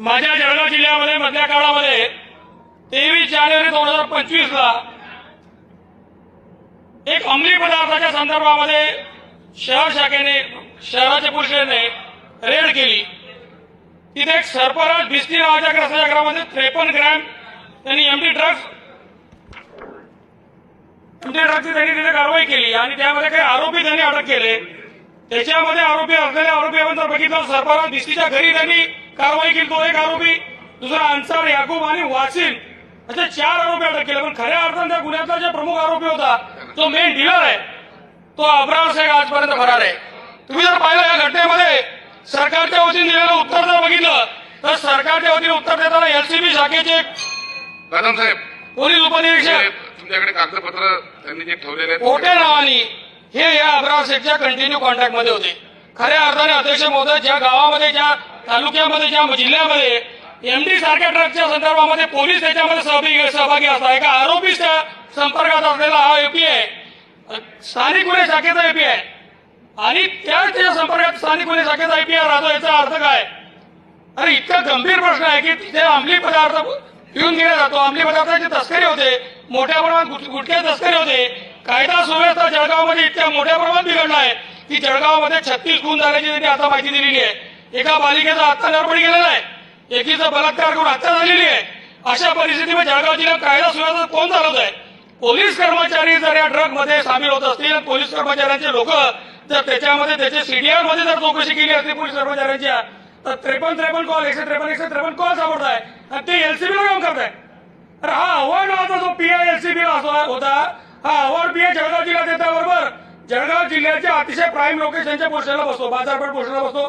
माझ्या जळगाव जिल्ह्यामध्ये मधल्या काळामध्ये तेवीस जानेवारी दोन हजार पंचवीस ला एक अंमली पदार्थाच्या संदर्भामध्ये शहर शाखेने शहराच्या पुरुषाने रेड केली. तिथे एक सरपराज भिस्ती नावाच्या ग्रस्ताच्या त्रेपन्न ग्रॅम त्यांनी एमटी ड्रग्ज एमटी ड्रग्जची त्यांनी तिथे कारवाई केली आणि त्यामध्ये काही आरोपी त्यांनी अटक केले. त्याच्यामध्ये आरोपी असलेल्या आरोपी आपण जर बघितलं सरपराज भिस्तीच्या घरी त्यांनी कारवाई केली तो एक आरोपी. दुसरा अन्सार याकूब आणि वासिन असे चार आरोपी अटक केले पण खऱ्या अर्थाने त्या गुन्ह्यातला जो प्रमुख आरोपी होता तो मेन डीलर आहे. तो अब्रार शेख आजपर्यंत फरार आहे. तुम्ही जर पाहिलं या घटनेमध्ये सरकारच्या वतीने दिलेलं उत्तर जर बघितलं तर सरकारच्या वतीने उत्तर देताना एलसीबी शाखेचे कदम साहेब. पोलीस उपनिरीक्षक तुमच्याकडे कागदपत्र त्यांनी जे ठेवलेले मोठ्या नावाने हे या अब्रार शेखच्या कंटिन्यू कॉन्टॅक्टमध्ये होते. खऱ्या अर्थाने अध्यक्ष महोदय ज्या गावामध्ये ज्या तालुक्यामध्ये ज्या जिल्ह्यामध्ये एमडी सारख्या ट्रकच्या संदर्भामध्ये पोलीस त्याच्यामध्ये सहभागी सहभागी असतात. एका आरोपीच्या संपर्कात असलेला हा एपी आहे. स्थानिक गुन्हे शाखेचा एपी आहे. आणि त्याच त्याच्या संपर्कात स्थानिक गुन्हे शाखेचा एपी राहतो याचा अर्थ काय? अरे इतका गंभीर प्रश्न आहे की तिथे अंमली पदार्थ पिऊन गेला जातो. अंमली पदार्थाची तस्करी होते. मोठ्या प्रमाणात गुटखे तस्करी होते. कायदा सुव्यवस्था जळगावमध्ये इतक्या मोठ्या प्रमाणात बिघडला आहे. की जळगावमध्ये छत्तीस गुण झाल्याची त्यांनी आता माहिती दिलेली आहे. एका बालिकेचा हत्या गेलेला आहे. एकीचा बलात्कार करून हत्या झालेली आहे. अशा परिस्थितीमध्ये जळगाव जिल्ह्यात कायदा सुव्यवस्था कोण चालवत आहे? पोलीस कर्मचारी जर या ड्रगमध्ये सामील होत असतील पोलीस कर्मचाऱ्यांचे लोक जर त्याच्यामध्ये त्याचे सीडीआरमध्ये जर चौकशी केली असती पोलीस कर्मचाऱ्यांच्या तर त्रेपन्न त्रेपन्न कॉल एकशे त्रेपन्न एकशे त्रेपन्न कॉल सापडत आहे आणि ते एलसीबीला काम करत आहे अरे हा अवॉर्ड होता जो पीआय एलसीबी होता. हा अवॉर्ड पीआय जळगाव जिल्ह्यात येण्याबरोबर जळगाव जिल्ह्याच्या अतिशय प्राईम लोकेशनच्या पोस्टरला बसतो बाजारपेठ पोस्टरला बसतो.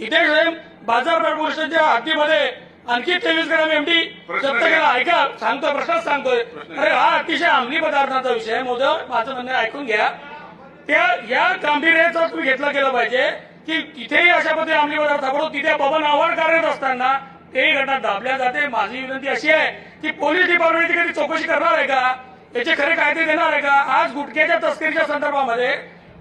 इथे बाजारपेठ स्टेशनच्या हद्दीमध्ये आणखी तेवीस ग्राम एमडी जप्त केला ऐका सांगतोय प्रश्नच सांगतोय. अरे हा अतिशय अंमली पदार्थाचा विषय आहे. मोदय माझं म्हणणं ऐकून घ्या. त्या या गांभीर्याचा तुम्ही घेतला गेलं पाहिजे की तिथेही अशा पद्धतीने अंमली पदार्थ सापडतो तिथे बबन आव्हाड कार्यरत असताना तेही घटना दाबल्या जाते. माझी विनंती अशी आहे की पोलीस डिपार्टमेंटची कधी चौकशी करणार आहे का? याचे खरे कायदे देणार आहे का? आज गुटख्याच्या तस्करीच्या संदर्भामध्ये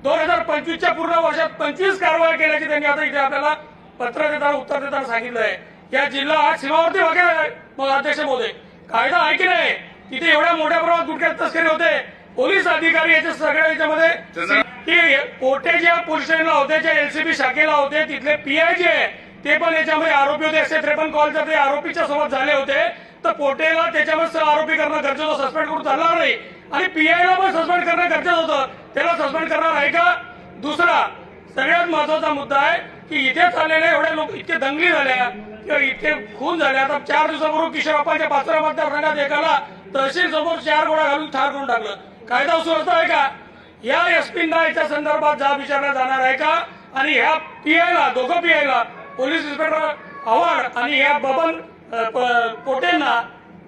दोन हजार पंचवीसच्या पूर्ण वर्षात पंचवीस कारवाया केल्याची त्यांनी आता इथे आपल्याला पत्र देताना उत्तर देताना सांगितलं आहे या जिल्हा हा सीमावर्ती भाग आहे. मग अध्यक्ष महोदय कायदा आहे की नाही? तिथे एवढ्या मोठ्या प्रमाणात गुटख्यात तस्करी होते. पोलीस अधिकारी याच्या सगळ्या याच्यामध्ये कोटे ज्या पोलीस स्टेशनला होते ज्या एलसीबी शाखेला होते तिथले पीआय जे आहे, ते पण याच्यामध्ये आरोपी होते. एकशे त्रेपन्न कॉल ते आरोपीच्या सोबत झाले होते. तर पोटेला त्याच्यामध्ये आरोपी करणं गरजेचं सस्पेंड करून चालणार नाही. आणि पीआयला पण सस्पेंड करणं गरजेचं होतं. त्याला सस्पेंड करणार आहे का? दुसरा सगळ्यात महत्त्वाचा मुद्दा आहे की इथे चाललेल्या एवढ्या लोक इतके दंगली झाल्या किंवा इतके खून झाले आता चार दिवसापूर्वी किशोरप्पांच्या पाचव्या मतदारसंघात एकाला तहसील समोर चार गोळा घालून ठार करून टाकलं. कायदा सुव्यवस्था आहे का? या एसपींना याच्या संदर्भात जाब विचारला जाणार आहे का? आणि ह्या पीआयला दोघं पीआयला पोलीस इन्स्पेक्टर आव्हाड आणि ह्या बबन पोटेंना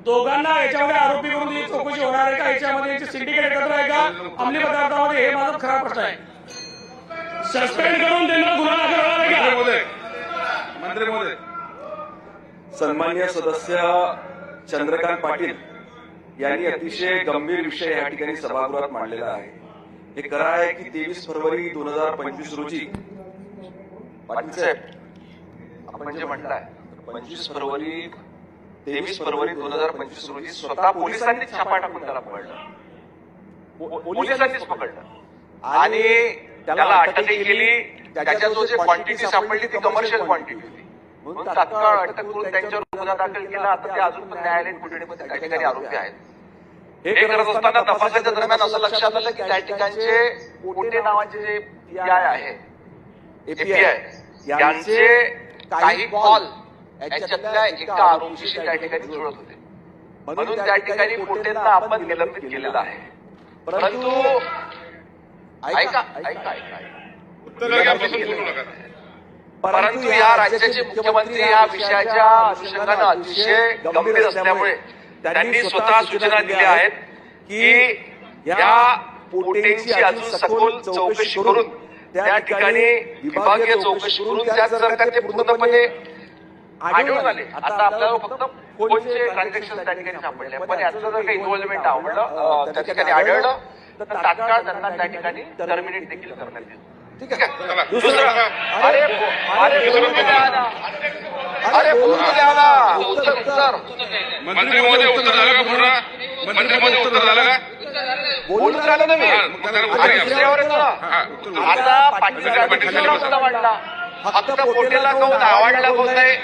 दोघांना याच्यामध्ये आरोपी करून चौकशी होणार आहे का? याच्यामध्ये याचे सिंडिकेट एकत्र आहे का? अंमली पदार्थामध्ये हे माझा खरा प्रश्न आहे. सस्पेंड करून त्यांना गुन्हा दाखल होणार आहे का? महोदय मंत्री महोदय. सन्मान्य सदस्य चंद्रकांत पाटील यांनी अतिशय गंभीर विषय या ठिकाणी सभागृहात मांडलेला आहे. हे खरं आहे की तेवीस फरवरी दोन हजार पंचवीस रोजी. पाटील साहेब आपण जे म्हणताय पंचवीस फरवरी तेवीस फरवरी दोन हजार पंचवीस रोजी स्वतः पोलिसांनी छापा टाकून त्याला पकडलं. पो- पोलिसांनीच पकडलं. आणि त्याला अटकही केली. त्याच्या जो जे क्वांटिटी सापडली ती कमर्शियल क्वांटिटी होती म्हणून तात्काळ अटक करून त्यांच्यावर गुन्हा दाखल केला आता ते अजून पण न्यायालयीन कोठडीमध्ये काही ठिकाणी आरोपी आहेत. हे करत असताना तपासाच्या दरम्यान असं लक्षात आलं की त्या ठिकाणचे पोटे नावाचे जे पीआय आहे. एपीआय यांचे काही कॉल याच्यातल्या एका आरोपीशी त्या ठिकाणी जुळत होते. म्हणून त्या ठिकाणी पोटेंना आपण निलंबित केलेलं आहे. परंतु ऐका ऐका ऐका. परंतु या राज्याचे मुख्यमंत्री या विषयाच्या अनुषंगानं अतिशय गंभीर असल्यामुळे त्यांनी स्वतः सूचना दिल्या आहेत की या पोटेंची अजून सखोल चौकशी करून त्या ठिकाणी विभागीय चौकशी करून त्यात जर का ते पूर्णपणे आढळून आले. आता आपल्याला फक्त फोनचे ट्रान्झॅक्शन त्या ठिकाणी सापडले. पण याचं जर काही इन्व्हॉल्वमेंट आवडलं त्या ठिकाणी आढळलं तर तात्काळ त्यांना त्या ठिकाणी टर्मिनेट देखील करण्यात येईल. ठीक आहे. दुसरं अरे अरे. अरे उत्तर उत्तर. उत्तर झालं का पूर्ण उत्तर झालं का? बोलून झालं ना मी घ्या. आता फक्त पोटेला कोण आवडला कोण नाही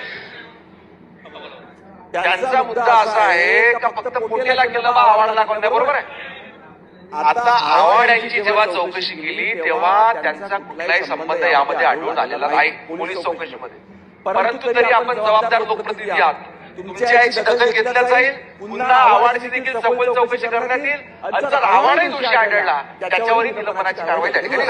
त्यांचा मुद्दा असा आहे का फक्त पोटेला केलं बा कोण नाही बरोबर आहे. आता आव्हाड यांची जेव्हा चौकशी केली तेव्हा त्यांचा कुठलाही संबंध यामध्ये आढळून आलेला नाही. पोलीस चौकशीमध्ये. परंतु तरी आपण जबाबदार लोकप्रतिनिधी आहात. तुमच्या याची दखल घेतल्या जाईल पुन्हा आव्हाडची देखील सखोल चौकशी करण्यात येईल. आणि जर आव्हाडही दोषी आढळला त्याच्यावरही निलंबनाची कारवाई त्या ठिकाणी